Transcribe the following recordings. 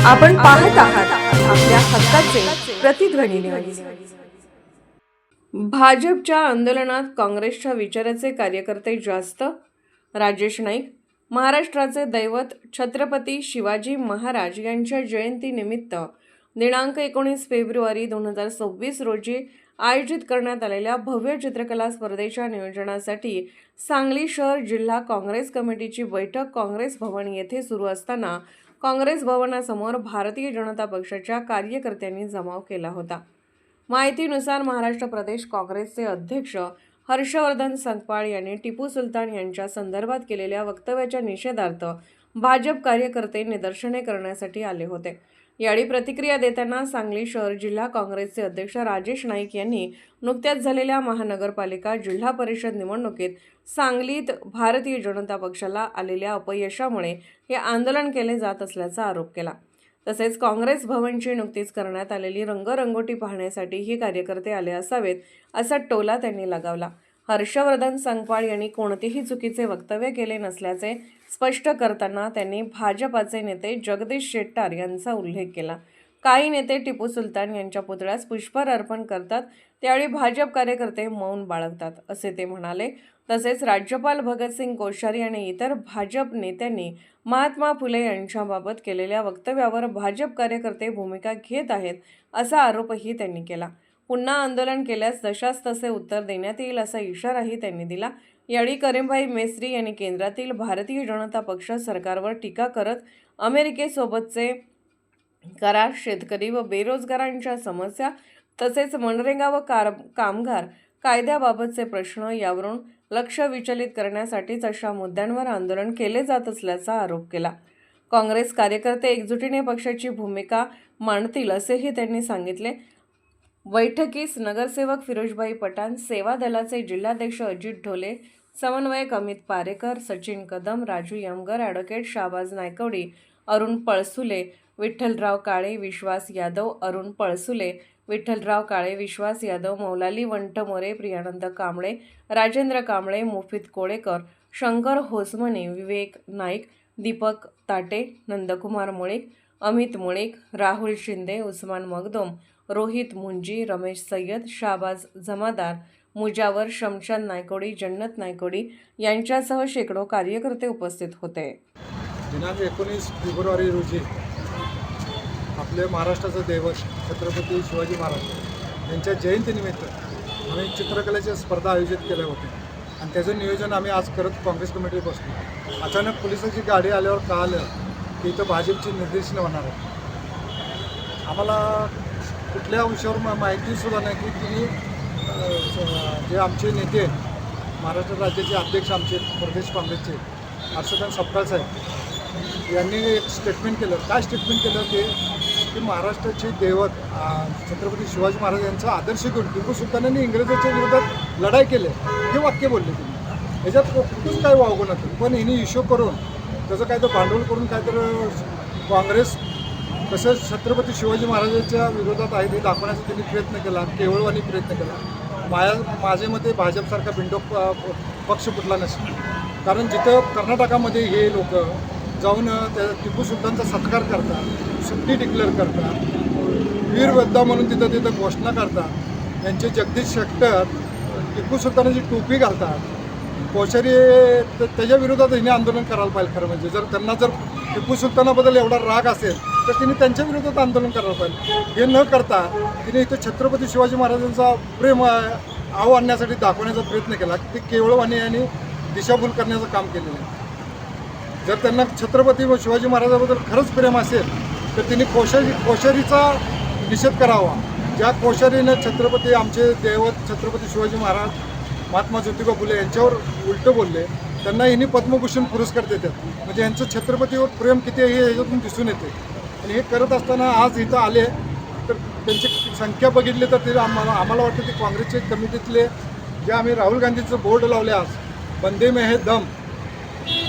आपण पाहत आहात आपल्या हक्काचे प्रतिध्वनी न्यूज भाजपच्या आंदोलनात काँग्रेसच्या विचाराचे कार्यकर्ते जास्त. राजेश नाईक महाराष्ट्राचे दैवत छत्रपती शिवाजी महाराज यांच्या जयंतीनिमित्त दिनांक एकोणीस फेब्रुवारी दोन हजार सव्वीस रोजी आयोजित करण्यात आलेल्या भव्य चित्रकला स्पर्धेच्या नियोजनासाठी सांगली शहर जिल्हा काँग्रेस कमिटीची बैठक काँग्रेस भवन येथे सुरू असताना काँग्रेस भवनासमोर भारतीय जनता पक्षाच्या कार्यकर्त्यांनी जमाव केला होता. माहितीनुसार महाराष्ट्र प्रदेश काँग्रेसचे अध्यक्ष हर्षवर्धन संकपाळ यांनी टिपू सुलतान यांच्या संदर्भात केलेल्या वक्तव्याच्या निषेधार्थ भाजप कार्यकर्ते निदर्शने करण्यासाठी आले होते. यावेळी प्रतिक्रिया देताना सांगली शहर जिल्हा काँग्रेसचे अध्यक्ष राजेश नाईक यांनी नुकत्याच झालेल्या महानगरपालिका जिल्हा परिषद निवडणुकीत सांगलीत भारतीय जनता पक्षाला आलेल्या अपयशामुळे हे आंदोलन केले जात असल्याचा आरोप केला. तसेच काँग्रेस भवनची नुकतीच करण्यात आलेली रंगरंगोटी पाहण्यासाठी ही कार्यकर्ते आले असावेत असा टोला त्यांनी लगावला. हर्षवर्धन संगपाळ यांनी कोणतेही चुकीचे वक्तव्य केले नसल्याचे स्पष्ट करताना त्यांनी भाजपाचे नेते जगदीश शेट्टार यांचा उल्लेख केला. काही नेते टिपू सुलतान यांच्या पुतळ्यास पुष्पहार अर्पण करतात त्यावेळी भाजप कार्यकर्ते मौन बाळगतात असे ते म्हणाले. तसेच राज्यपाल भगतसिंग कोश्यारी आणि इतर भाजप नेत्यांनी महात्मा फुले यांच्याबाबत केलेल्या वक्तव्यावर भाजप कार्यकर्ते भूमिका घेत आहेत असा आरोपही त्यांनी केला. पुन्हा आंदोलन केल्यास जशास तसे उत्तर देण्यात येईल असा इशाराही त्यांनी दिला. यावेळी करीमभाई मेस्त्री यांनी केंद्रातील भारतीय जनता पक्ष सरकारवर टीका करत अमेरिकेसोबतचे करार शेतकरी व बेरोजगारांच्या समस्या तसेच मनरेगा व कार कामगार कायद्याबाबतचे प्रश्न यावरून लक्ष विचलित करण्यासाठीच अशा मुद्द्यांवर आंदोलन केले जात असल्याचा आरोप केला. काँग्रेस कार्यकर्ते एकजुटीने पक्षाची भूमिका मांडतील असेही त्यांनी सांगितले. बैठकीस नगरसेवक फिरोजभाई पठाण सेवा दलाचे जिल्हाध्यक्ष अजित ढोले समन्वयक अमित पारेकर सचिन कदम राजू यमगर ॲडव्होकेट शाहबाज नायकवडी अरुण पळसुले विठ्ठलराव काळे विश्वास यादव अरुण पळसुले विठ्ठलराव काळे विश्वास यादव मौलाली वंटमोरे प्रियानंद कांबळे राजेंद्र कांबळे मुफित कोळेकर शंकर होसमने विवेक नाईक दीपक ताटे नंदकुमार मुळीक अमित मुळीक राहुल शिंदे उस्मान मगदोम रोहित मुंजी रमेश सय्यद शाहबाज जमादार मुजावर शमशान नायकोडी जन्नत नायकोडी यांच्यासह शेकडो कार्यकर्ते उपस्थित होते. दिनांक एकोणीस फेब्रुवारी रोजी आपले महाराष्ट्राचं दैवत छत्रपती शिवाजी महाराज यांच्या जयंतीनिमित्त आम्ही चित्रकलेच्या स्पर्धा आयोजित केल्या होत्या. आणि त्याचं नियोजन आम्ही आज करत काँग्रेस कमिटीत बसलो. अचानक पोलिसाची गाडी आल्यावर कळालं की इथं भाजपची निर्देशनं होणार आहे. आम्हाला कुठल्या अंशावर माहिती माहितीसुद्धा नाही की तुम्ही जे आमचे नेते आहेत, महाराष्ट्र राज्याचे अध्यक्ष आमचे प्रदेश काँग्रेसचे हर्षवर्धन सपकाळ साहेब यांनी एक स्टेटमेंट केलं. काय स्टेटमेंट केलं? ते की महाराष्ट्राचे दैवत छत्रपती शिवाजी महाराज यांचा आदर्श घेऊन टिपू सुलतानांनी इंग्रजांच्या विरोधात लढाई केली. हे वाक्य बोलले तुम्ही. ह्याच्यात कुठूनच काय वावगं नव्हतं पण हिने इश्यू करून त्याचं काय तर भांडवल करून काय तर काँग्रेस तसंच छत्रपती शिवाजी महाराजांच्या विरोधात आहे ते दाखवण्याचा त्यांनी प्रयत्न केला केवळवानी प्रयत्न केला. माझ्या माझे मते भाजपसारखा बिंडो प- पक्ष फुटला नसेल. कारण जिथं कर्नाटकामध्ये हे लोक जाऊन त्या टिपू सुलतानचा सत्कार करतात सुट्टी डिक्लेअर करतात वीरवद्धा म्हणून तिथं तिथं घोषणा करतात यांचे जगदीश शेट्टर टिपू सुलतानाची टोपी घालतात कोश्यारी त्याच्या विरोधात हिने आंदोलन करायला पाहिजे खरं म्हणजे. जर त्यांना जर टिपू सुलतानाबद्दल एवढा राग असेल तर तिने त्यांच्या विरोधात आंदोलन करायला पाहिजे? हे न करता तिने इथं छत्रपती शिवाजी महाराजांचा प्रेम आव आणण्यासाठी दाखवण्याचा प्रयत्न केला. ते केवळवाणी आणि दिशाभूल करण्याचं काम केलेलं आहे. जर त्यांना छत्रपती व शिवाजी महाराजाबद्दल खरंच प्रेम असेल तर तिने कोशारी कोशारीचा निषेध करावा. ज्या कोशारीनं छत्रपती आमचे दैवत छत्रपती शिवाजी महाराज महात्मा ज्योतिबा फुले यांच्यावर उलटं बोलले त्यांना हिने पद्मभूषण पुरस्कार देतात. म्हणजे यांचं छत्रपतीवर प्रेम किती आहे हे याच्यातून दिसून येते. आणि हे करत असताना आज इथं आले तर त्यांची संख्या बघितली तर ते आम्हाला आम्हाला वाटतं की काँग्रेसचे कमिटीतले जे आम्ही राहुल गांधीचं बोर्ड लावले आज वंदे मे हे दम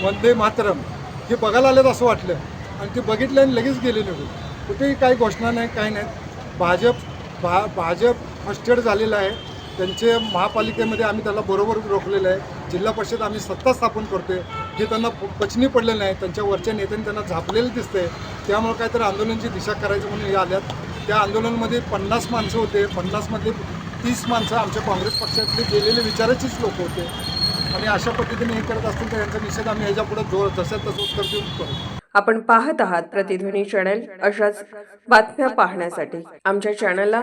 वंदे मातरम हे बघायला आलेत असं वाटलं. आणि ते बघितलं आणि लगेच गेले निघून. कुठेही काही घोषणा नाही काही नाही. भाजप भा भाजप फस्टेड झालेला आहे. त्यांचे महापालिकेमध्ये आम्ही त्याला बरोबर रोखलेलं आहे. जिल्हा परिषद आम्ही सत्ता स्थापन करतोय. हे त्यांना पचनी पडलेलं नाही. त्यांच्या वरच्या नेत्यांनी त्यांना झापलेलं दिसतंय. त्यामुळे काहीतरी आंदोलनाची दिशा करायची म्हणून हे आल्यात. त्या आंदोलनामध्ये पन्नास माणसं होते. पन्नासमधले तीस माणसं आमच्या काँग्रेस पक्षातले गेलेले विचाराचीच लोक होते. आणि अशा पद्धतीने हे करत असतील तर यांचा निषेध आम्ही ह्याच्या पुढे जोर जसं तसं उत्तर देऊन करू. आपण पाहत आहात प्रतिध्वनी चॅनल. अशाच बातम्या पाहण्यासाठी आमच्या चॅनलला